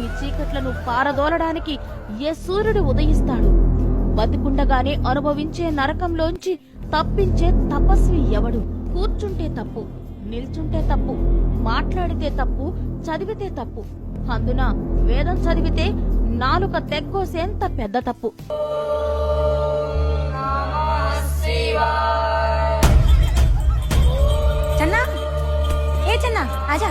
ఈ చీకట్లను పారదోలడానికి ఏ సూర్యుడు ఉదయిస్తాడు? బతికుండగానే అనుభవించే నరకంలోంచి తప్పించే తపస్వి ఎవడు? కూర్చుంటే తప్పు నిల్చుంటే తప్పు మాట్లాడితే తప్పు చదివితే తప్పు. అందున వేదం చదివితే నాలుక తెగ్గోసేంత పెద్ద తప్పు. చన్నా? ఏ చన్నా? ఆజా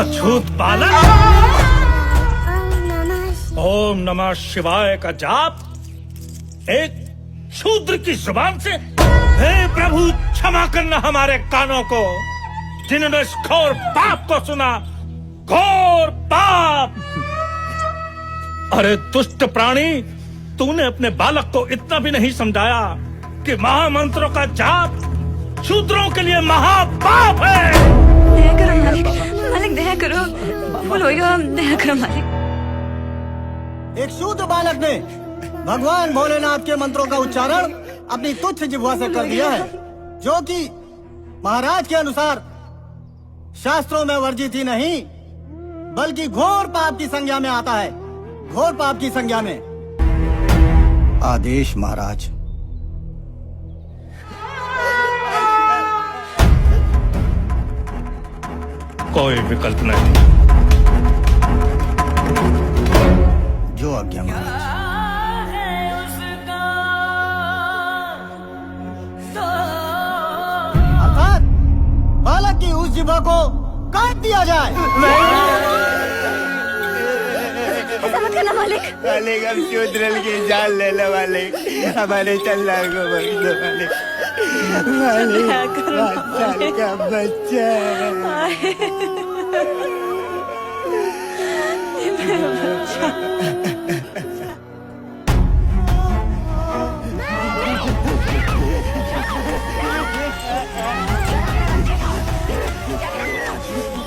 अछूत पालन ओम नमः शिवाय का जाप एक शूद्र की ज़ुबान से। हे प्रभु, क्षमा करना हमारे कानों को। जिन्होंने इस घोर पाप को सुना, घोर पाप। अरे दुष्ट प्राणी, तूने अपने बालक को इतना भी नहीं समझाया कि महामंत्रों का जाप शूद्रों के लिए महापाप है। दया करो मालिक दया करो। बोलो दया करो मालिक। एक शूद्र बालक ने भगवान भोलेनाथ के मंत्रों का उच्चारण अपनी तुच्छ जिभुआ से कर दिया है, जो कि महाराज के अनुसार शास्त्रों में वर्जित ही नहीं, बल्कि घोर पाप की संज्ञा में आता है, घोर पाप की संज्ञा में। आदेश, महाराज। कोई विकल्प नहीं। आज्ञा महाराज बालक की उस जिभा को काट दिया जाए। मालिक। हम चूतरल ले लो मालिक। हमारे चल्ला को बंद दो मालिक। मालिक का बच्चा।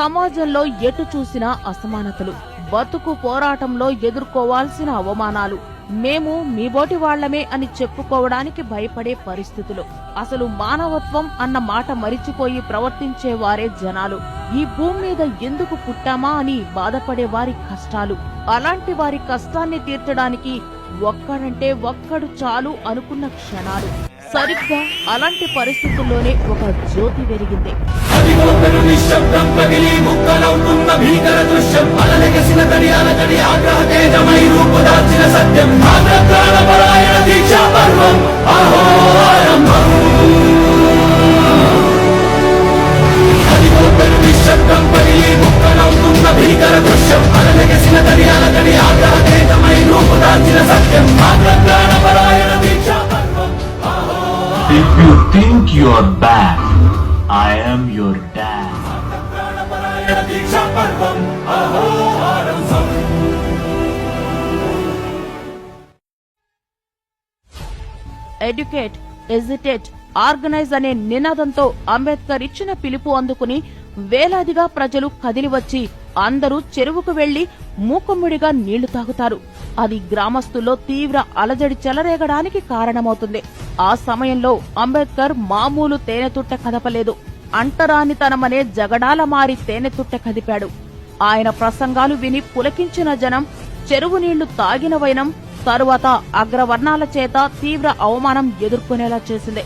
సమాజంలో ఎటు చూసినా అసమానతలు. బతుకు పోరాటంలో ఎదుర్కోవాల్సిన అవమానాలు. మేము మీబోటి వాళ్ళమే అని చెప్పుకోవడానికి భయపడే పరిస్థితులు. అసలు మానవత్వం అన్న మాట మరిచిపోయి ప్రవర్తించేవారే జనాలు. ఈ భూమి మీద ఎందుకు పుట్టామా అని బాధపడే వారి కష్టాలు. అలాంటి వారి కష్టాన్ని తీర్చడానికి ఒక్కడంటే ఒక్కడు చాలు అనుకున్న క్షణాలు. సరిగ్గా అలాంటి పరిస్థితుల్లోనే ఒక జ్యోతి పెరిగింది కోపెను నిశ్శబ్దం పగిలి ముక్కలవుతున్న భీకర దృశ్యం. అలలెగసిన గడియాల గడి ఆగ్రహ తేజమై రూపుదాల్చిన సత్యం. ఆగ్రహ పరాయణ దీక్షా పర్వం అహో ఆరంభం నిశ్శబ్దం పగిలి ముక్కలవుతున్న భీకర దృశ్యం. అలలెగసిన గడియాల గడి ఆగ్రహ తేజమై రూపుదాల్చిన సత్యం. ఆగ్రహ పరాయణ దీక్షా పర్వం If you think you're bad, I am your educate agitate organise అనే నినాదంతో అంబేద్కర్ ఇచ్చిన పిలుపు అందుకుని వేలాదిగా ప్రజలు కదిలి వచ్చి అందరూ చెరువుకు వెళ్ళి మూకుమ్ముడిగా నీళ్ళు తాగుతారు. అది గ్రామస్తుల్లో తీవ్ర అలజడి చెలరేగడానికి కారణమవుతుంది. ఆ సమయంలో అంబేద్కర్ మామూలు తేనెతుట్ట కదపలేదు. అంటరానితనమనే జగడాల మారి తేనెతుట్ట కదిపాడు. ఆయన ప్రసంగాలు విని పులకించిన జనం చెరువు నీళ్ళు తాగిన వైనం తరువాత అగ్రవర్ణాల చేత తీవ్ర అవమానం ఎదుర్కొనేలా చేసింది.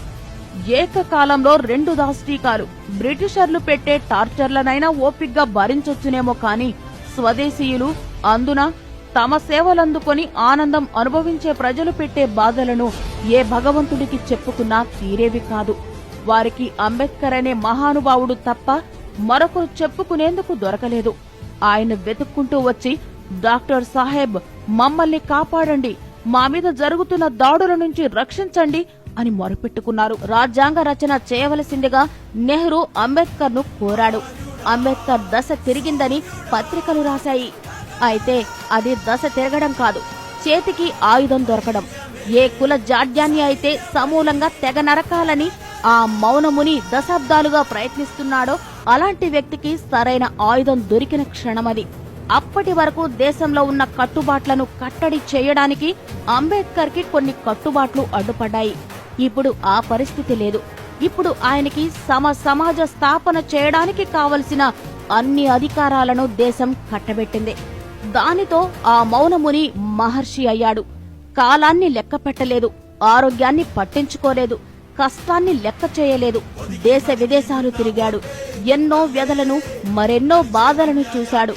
ఏకకాలంలో రెండు దాష్టీకాలు బ్రిటిషర్లు పెట్టే టార్చర్లనైనా ఓపిగ్గా భరించొచ్చునేమో కాని స్వదేశీయులు అందున తమ సేవలందుకొని ఆనందం అనుభవించే ప్రజలు పెట్టే బాధలను ఏ భగవంతుడికి చెప్పుకున్నా తీరేవి కాదు. వారికి అంబేద్కర్ అనే మహానుభావుడు తప్ప మరొకరు చెప్పుకునేందుకు దొరకలేదు. ఆయన వెతుక్కుంటూ వచ్చి డాక్టర్ సాహెబ్ మమ్మల్ని కాపాడండి. మా మీద జరుగుతున్న దాడుల నుంచి రక్షించండి అని మొరపెట్టుకున్నారు. రాజ్యాంగ రచన చేయవలసిందిగా నెహ్రూ అంబేద్కర్ను కోరాడు. అంబేద్కర్ దశ తిరిగిందని పత్రికలు రాశాయి. అయితే అది దశ తిరగడం కాదు. చేతికి ఆయుధం దొరకడం. ఏ కుల జాడ్యాన్ని అయితే సమూలంగా తెగ నరకాలని ఆ మౌనముని దశాబ్దాలుగా ప్రయత్నిస్తున్నాడో అలాంటి వ్యక్తికి సరైన ఆయుధం దొరికిన క్షణమది అప్పటి వరకు దేశంలో ఉన్న కట్టుబాట్లను కట్టడి చేయడానికి అంబేద్కర్కి కొన్ని కట్టుబాట్లు అడ్డుపడ్డాయి. ఇప్పుడు ఆ పరిస్థితి లేదు. ఇప్పుడు ఆయనకి సమ సమాజ స్థాపన చేయడానికి కావలసిన అన్ని అధికారాలను దేశం కట్టబెట్టింది. దానితో ఆ మౌనముని మహర్షి అయ్యాడు. కాలాన్ని లెక్క పెట్టలేదు ఆరోగ్యాన్ని పట్టించుకోలేదు కష్టాన్ని లెక్క చేయలేదు. దేశ విదేశాలు తిరిగాడు. ఎన్నో వ్యధలను మరెన్నో బాధలను చూశాడు.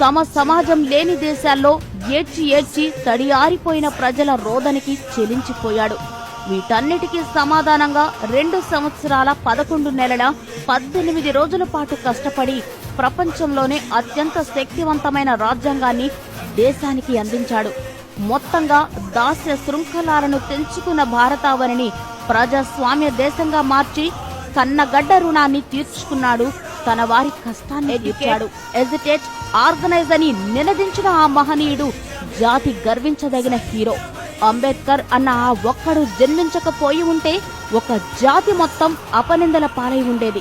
సమ సమాజం లేని దేశాల్లో ఏడ్చి ఏడ్చి తడియారిపోయిన ప్రజల రోదనికి చెలించిపోయాడు. వీటన్నిటికీ సమాధానంగా రెండు సంవత్సరాల పదకొండు నెలల పద్దెనిమిది రోజుల పాటు కష్టపడి ప్రపంచంలోనే అత్యంత శక్తివంతమైన రాజ్యాంగాన్ని దేశానికి అందించాడు. మొత్తంగా దాస్య శృంఖలాలను తెంచుకున్న భారతావనిని ప్రజాస్వామ్య దేశంగా మార్చి కన్నగడ్డ రుణాన్ని తీర్చుకున్నాడు. తన వారి కష్టాన్ని తీర్చాడు. ఎజిటేట్ ఆర్గనైజ్ అని నినదించిన ఆ మహనీయుడు జాతి గర్వించదగిన హీరో. అంబేద్కర్ అన్న ఆ ఒక్కడు జన్మించకపోయి ఉంటే ఒక జాతి మొత్తం అపనిందల పాలై ఉండేది.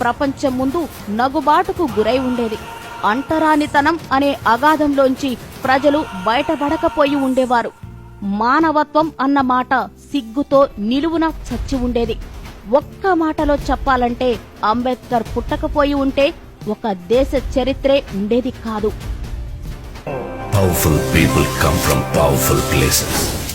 ప్రపంచం ముందు నగుబాటుకు గురై ఉండేది. అంటరానితనం అనే అగాధంలోంచి ప్రజలు బయటపడకపోయి ఉండేవారు. మానవత్వం అన్న మాట సిగ్గుతో నిలువున చచ్చి ఉండేది. ఒక్క మాటలో చెప్పాలంటే అంబేద్కర్ పుట్టకపోయి ఉంటే ఒక దేశ చరిత్రే ఉండేది కాదు. Powerful people come from powerful places.